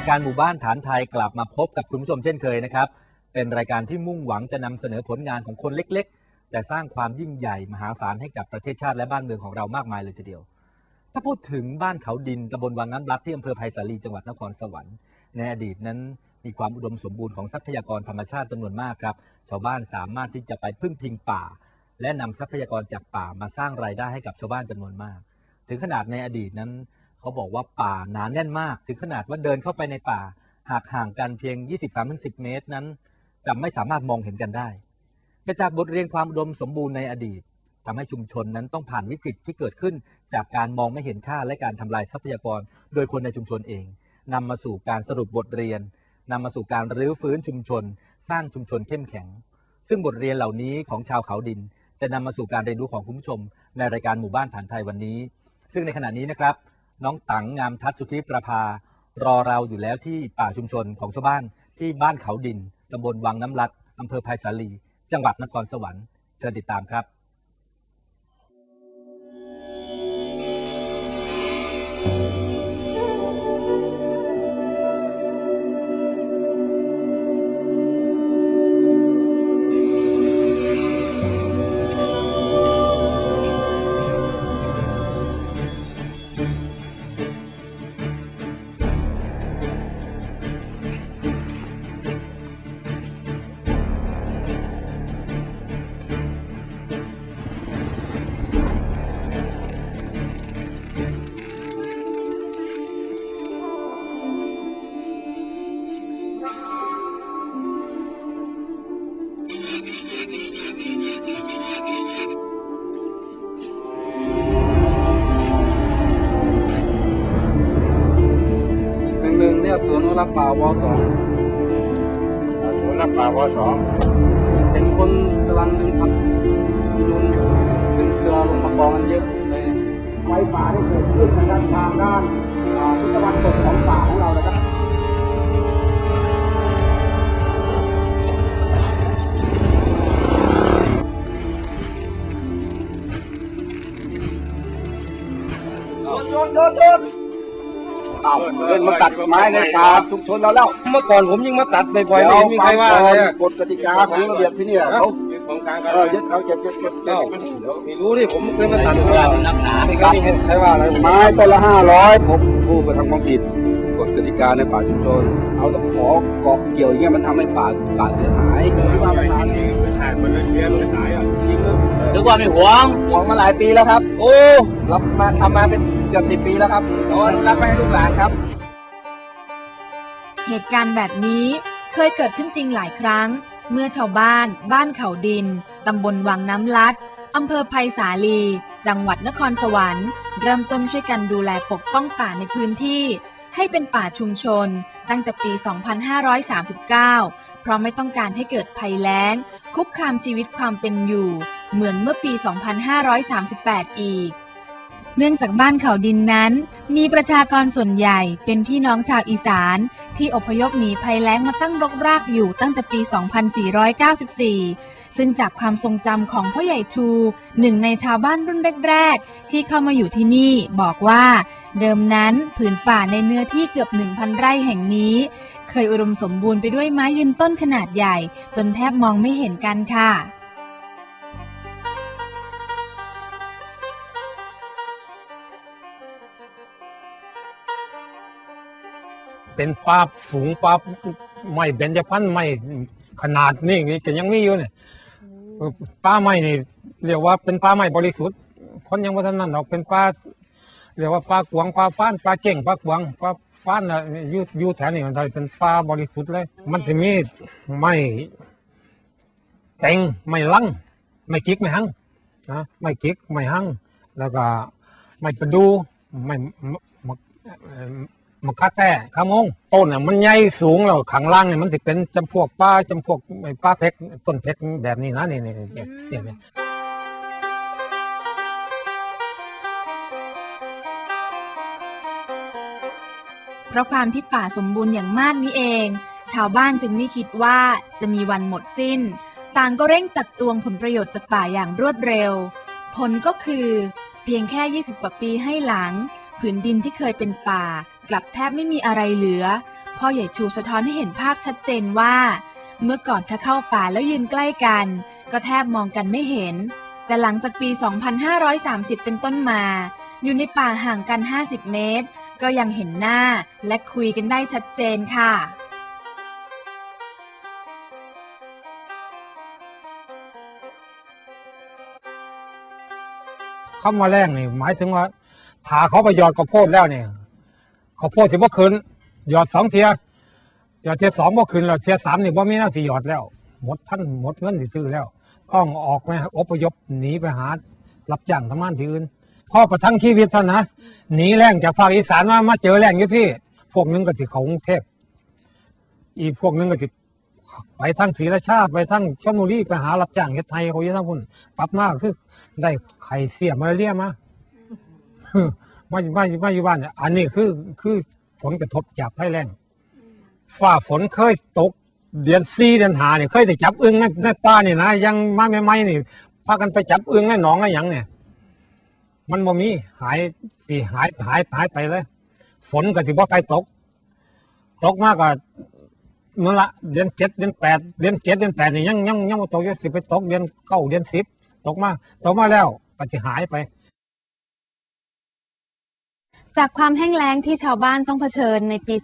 ายการหมู่บ้านฐานไทยกลับมาพบกับคุณผู้ชมเช่นเคยนะครับ เป็นรายการที่มุ่งหวังจะนำเสนอผลงานของคนเล็กๆ แต่สร้างความยิ่งใหญ่มหาศาลให้กับประเทศชาติและบ้านเมืองของเรามากมายเลยทีเดียว ถ้าพูดถึงบ้านเขาดินตำบลวังน้ำรัดที่อำเภอไผ่สาลีจังหวัดนครสวรรค์ในอดีตนั้นมีความอุดมสมบูรณ์ของทรัพยากรธรรมชาติจำนวนมากครับ ชาวบ้านสามารถที่จะไปพึ่งพิงป่า และนำทรัพยากรจากป่ามาสร้างรายได้ให้กับชาวบ้านจำนวนมาก ถึงขนาดในอดีตนั้น เขาบอกว่าป่าหนาแน่นมาก ถึงขนาดว่าเดินเข้าไปในป่า หากห่างกันเพียง 23-10 เมตรนั้นจะไม่สามารถมองเห็นกันได้แต่จากบทเรียนความอุดมสมบูรณ์ในอดีตทำให้ชุมชนนั้นต้องผ่านวิกฤตที่เกิดขึ้น จากการมองไม่เห็นค่าและการทำลายทรัพยากร โดยคนในชุมชนเองนำมาสู่การสรุปบทเรียนนำมาสู่การรื้อฟื้นชุมชน สร้างชุมชนเข้มแข็ง ซึ่งบทเรียนเหล่านี้ของชาวเขาดิน จะนำมาสู่การเรียนรู้ของคุณผู้ชม ในรายการหมู่บ้านฐานไทยวันนี้ ซึ่งในขณะนี้นะครับ น้องตังงามทัศน์สุธิประภารอเราอยู่แล้วที่ป่าชุมชนของชาวบ้านที่บ้านเขาดินตำบลวังน้ำรัดอำเภอไผ่สาลี จังหวัดนครสวรรค์เชิญติดตามครับ นึ่งหนึ่งเนี่ยสวนอนุรักษ์ป่าวสองสวนรับป่าวสองเห็นคนกำลังดึงพัดยุนดึงเครือลงมากองกันเยอะเลยไฟป่าที่เกิดขึ้นทางด้านทางด้านอ่าทิศตะวันตกของป่าของเรานะครับ เล่นมาตัดไม้ในป่าชุมชนเราแล้วเมื่อก่อนผมยิ่งมาตัดบ่อยๆไม่เห็นมีใครว่าเลยอะกฎกติกาของระเบียบที่เนี่ยเขาของกลางเออยึดเขาเก็บเก็บเก็บเก็เอ้าบไม่รู้ดิผมไม่เคยมาตัดเวลานักหนาไม่เคยเห็นใครว่าอะไรไม้ต้นละห้าร้อยผมผู้กระทำความผิดกฎกติกาในป่าชุมชนเอาตะขอเกาะเกี่ยวอย่างเงี้ยมันทำให้ป่าป่าเสียหายที่ว่าประธานนี่นึกว่าไม่หวงหวงมาหลายปีแล้วครับ โอ้รับมาทำมาเป็น เกือบสิบปีแล้วครับโดนรับไปให้ลูกหลานครับ เหตุการณ์แบบนี้เคยเกิดขึ้นจริงหลายครั้ง เมื่อชาวบ้าน บ้านเขาดิน ตำบลวังน้ำลัดอำเภอไผ่สาลี จังหวัดนครสวรรค์ เริ่มต้นช่วยกันดูแลปกป้องป่าในพื้นที่ ให้เป็นป่าชุมชน ตั้งแต่ปี 2539 เพราะไม่ต้องการให้เกิดภัยแล้ง คุกคามชีวิตความเป็นอยู่ เหมือนเมื่อปี 2538 อีก เนื่องจากบ้านเขาดินนั้น มีประชากรส่วนใหญ่เป็นพี่น้องชาวอีสาน ที่อพยพหนีภัยแล้งมาตั้งรกรากอยู่ตั้งแต่ปี 2494 ซึ่งจากความทรงจำของพ่อใหญ่ชูหนึ่งในชาวบ้านรุ่นแรก ๆ ที่เข้ามาอยู่ที่นี่บอกว่าเดิมนั้นผืนป่าในเนื้อที่เกือบ 1,000 ไร่แห่งนี้ เคยอุดมสมบูรณ์ไปด้วยไม้ยืนต้นขนาดใหญ่ จนแทบมองไม่เห็นกันค่ะ เป็นป่าสูงป่าไม่เบญจพรรณไม่ขนาดนี่นี่ก็ยังมีอยู่เนี่ยป่าไม้นี่เรียกว่าเป็นป่าไม้บริสุทธิ์ คนยังว่าท่านนั้นหรอกเป็นป่าเรียกว่าป่ากวางป่าฟ้านป่าเก่งป่ากวางป่าฟ้านน่ะอยู่อยู่แถวนี้มันจะเป็นป่าบริสุทธิ์เลย มันจะมีไม่เต็งไม่ลังไม่กิกไม่หังนะไม่กิกไม่หังแล้วก็ไม่ประดูไม่ มมเอ่อมันคาแต่ขามงต้นน่ะมันใหญ่สูงแล้วข้างล่างเนี่ยมันสิเป็นจำพวกป้าจำพวกไอ้ป้าเพชรต้นเพชรแบบนี้นะนี่นี่นี่เนี่ยเนี่ยเนี่ยเพราะความที่ป่าสมบูรณ์อย่างมากนี้เอง ชาวบ้านจึงไม่คิดว่าจะมีวันหมดสิ้น ต่างก็เร่งตักตวงผลประโยชน์จากป่าอย่างรวดเร็ว ผลก็คือ เพียงแค่ 20 กว่าปีให้หลัง ผืนดินที่เคยเป็นป่า กลับแทบไม่มีอะไรเหลือ พ่อใหญ่ชูสะท้อนให้เห็นภาพชัดเจนว่า เมื่อก่อนถ้าเข้าป่าแล้วยืนใกล้กัน ก็แทบมองกันไม่เห็น แต่หลังจากปี 2530 เป็นต้นมา อยู่ในป่าห่างกัน 50 เมตร ก็ยังเห็นหน้าและคุยกันได้ชัดเจนค่ะเข้ามาแรงนี่หมายถึงว่าถาเขาไปยอดข้าวโพดแล้วเนี่ย ข้าวโพดสิบ่คืนหยอดสองเทียหยอดเทียสองบ่คืนแล้วเทียสามนี่บ่มีน่าสิหยอดแล้ว หมดพันหมดเงินสิซื้อแล้ว ต้องออกไปอพยพหนีไปหารับจ้างทำงานที่อื่นพ่อประทังชีวิตท่านะหนีแรงจากภาคอีสานมามาเจอแรงอยู่พี่ พวกนึงก็สิเขากรุงเทพอีพวกนึงก็สิไปทั้งศรีราชาไปทั้งชลบุรีไปหารับจ้างเฮ็ดไทยเขาอยู่ทั้งพุ่นกลับมาคือได้ไข่เสียมาเรียมา มามามาอยู่บ้านเนี่ยอันนี้คือคือผลกระทบจากภัยแรงฝ่าฝนเคยตก เดือนสี่เดือนหาเนี่ยเคยได้จับอึ้งในในป่านี่นะยังมาใหม่ๆนี่พากันไปจับอึ้งในหนองในหยังเนี่ย มันบ่มีหายสิหายหายหายไปเลย ฝนก็สิบ่ใกล้ตก ตกมากก็นั่นละเดือนเจ็ดเดือนแปดเดือนเจ็ดเดือนแปดนี่ยังยังยังบ่ตกอยู่สิไปตกเดือนเก้าเดือนสิบตกมาตกมาแล้วก็สิหายไป จากความแห้งแล้งที่ชาวบ้านต้องเผชิญในปี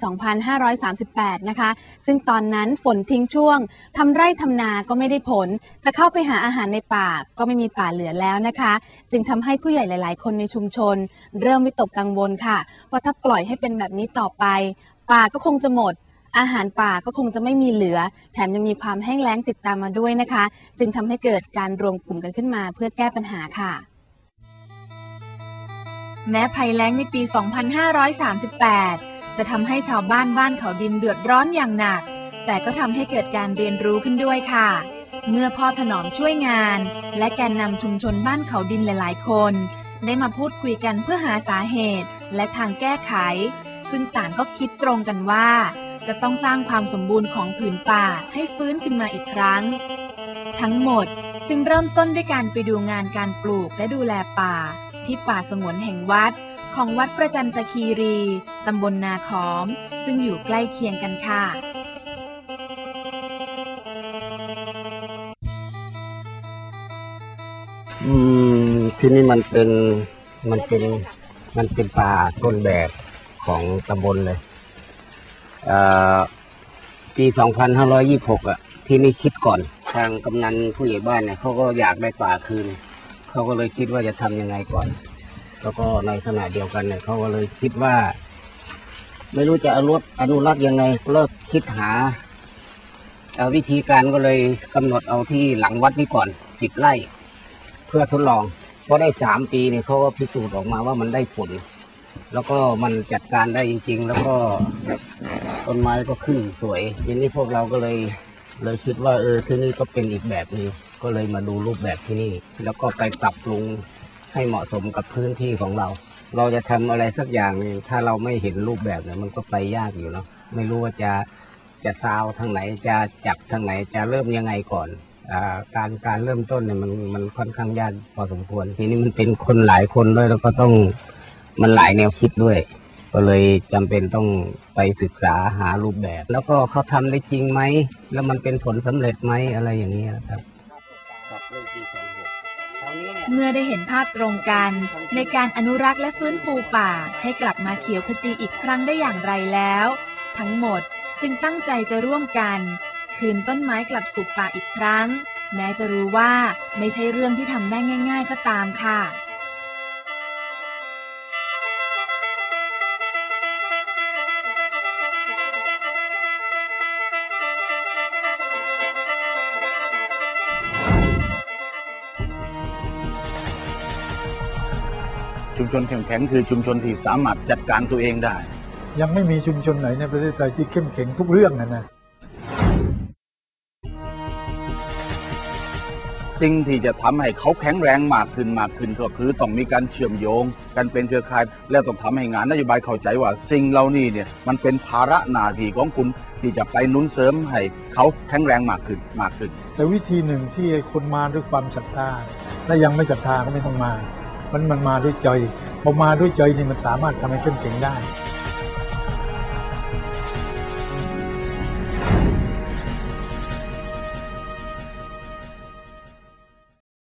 2538 นะคะ ซึ่งตอนนั้นฝนทิ้งช่วง ทำไร่ทำนาก็ไม่ได้ผล จะเข้าไปหาอาหารในป่าก็ไม่มีป่าเหลือแล้วนะคะ จึงทำให้ผู้ใหญ่หลาย ๆ คนในชุมชน เริ่มวิตกกังวลค่ะ ว่าถ้าปล่อยให้เป็นแบบนี้ต่อไป ป่าก็คงจะหมด อาหารป่าก็คงจะไม่มีเหลือ แถมยังมีความแห้งแล้งติดตามมาด้วยนะคะ จึงทำให้เกิดการรวมกลุ่มกันขึ้นมาเพื่อแก้ปัญหาค่ะ แม้ภัยแล้งในปี 2538 จะทำให้ชาวบ้านบ้านเขาดินเดือดร้อนอย่างหนัก แต่ก็ทำให้เกิดการเรียนรู้ขึ้นด้วยค่ะ เมื่อพ่อถนอมช่วยงาน และแกนนำชุมชนบ้านเขาดินหลาย ๆ คน ได้มาพูดคุยกันเพื่อหาสาเหตุ และทางแก้ไข ซึ่งต่างก็คิดตรงกันว่า จะต้องสร้างความสมบูรณ์ของผืนป่าให้ฟื้นขึ้นมาอีกครั้ง ทั้งหมดจึงเริ่มต้นด้วยการไปดูงานการปลูกและดูแลป่า ที่ป่าสงวนแห่งวัด ของวัดประจันตคีรี ตำบลนาขอม ซึ่งอยู่ใกล้เคียงกันค่ะ อืมที่นี่มันเป็นมันเป็นมันเป็นป่าต้นแบบของตำบลเลยเอ่อปี 2526 อะ ที่นี่คิดก่อน ทางกำนันผู้ใหญ่บ้านเนี่ยเขาก็อยากได้ป่าคืน เขาก็เลยคิดว่าจะทำยังไงก่อน แล้วก็ในขณะเดียวกันเนี่ยเขาก็เลยคิดว่า ไม่รู้จะอนุษอนุรักษ์ยังไงก็เลิกคิดหาวิธีการก็เลยกำหนดเอาที่หลังวัดนี้ก่อนสิบไร่ เพื่อทดลองพอได้สามปีเนี่ยเขาก็พิสูจน์ออกมาว่ามันได้ผล แล้วก็มันจัดการได้จริง ๆ แล้วก็ต้นไม้ก็ขึ้นสวยทีนี้พวกเราก็เลยเลยคิดว่าเออที่นี่ก็เป็นอีกแบบหนึง ก็เลยมาดูรูปแบบที่นี่ แล้วก็ไปปรับปรุงให้เหมาะสมกับพื้นที่ของเรา เราจะทำอะไรสักอย่างนึงถ้าเราไม่เห็นรูปแบบเนี่ยมันก็ไปยากอยู่เนาะไม่รู้ว่าจะจะซาวทางไหนจะจับทางไหนจะเริ่มยังไงก่อนอการการเริ่มต้นเนี่ยมันมันค่อนข้างยากพอสมควร ทีนี้มันเป็นคนหลายคนด้วยแล้วก็ต้องมันหลายแนวคิดด้วย ก็เลยจำเป็นต้องไปศึกษาหารูปแบบ แล้วก็เขาทำได้จริงไหม แล้วมันเป็นผลสำเร็จไหมอะไรอย่างนี้ยครับ เมื่อได้เห็นภาพตรงกัน ในการอนุรักษ์และฟื้นฟูป่า ให้กลับมาเขียวขจีอีกครั้งได้อย่างไรแล้ว ทั้งหมดจึงตั้งใจจะร่วมกัน คืนต้นไม้กลับสู่ป่าอีกครั้ง แม้จะรู้ว่าไม่ใช่เรื่องที่ทำได้ง่าย ๆ ก็ตามค่ะ มชนเข้มแข็งคือชุมชนที่สามารถจัดการตัวเองได้ ยังไม่มีชุมชนไหนในประเทศไทยที่เข้มแข็งทุกเรื่องนะนะสิ่งที่จะทำให้เขาแข็งแรงมากขึ้นมากขึ้นก็คือต้องมีการเชื่อมโยงกันเป็นเครือข่าย แล้วต้องทำให้งานนโยบายเข้าใจว่าสิ่งเหล่านี้เนี่ยมันเป็นภาระหน้าที่ของคุณที่จะไปหนุนเสริมให้เขาแข็งแรงมากขึ้นมากขึ้น แต่วิธีหนึ่งที่คนมาด้วยความศรัทธาและยังไม่ศรัทธาก็ไม่ต้องมา มันมันมาด้วยใจพอมาด้วยใจนี่มันสามารถทำให้เข้มแข็งได้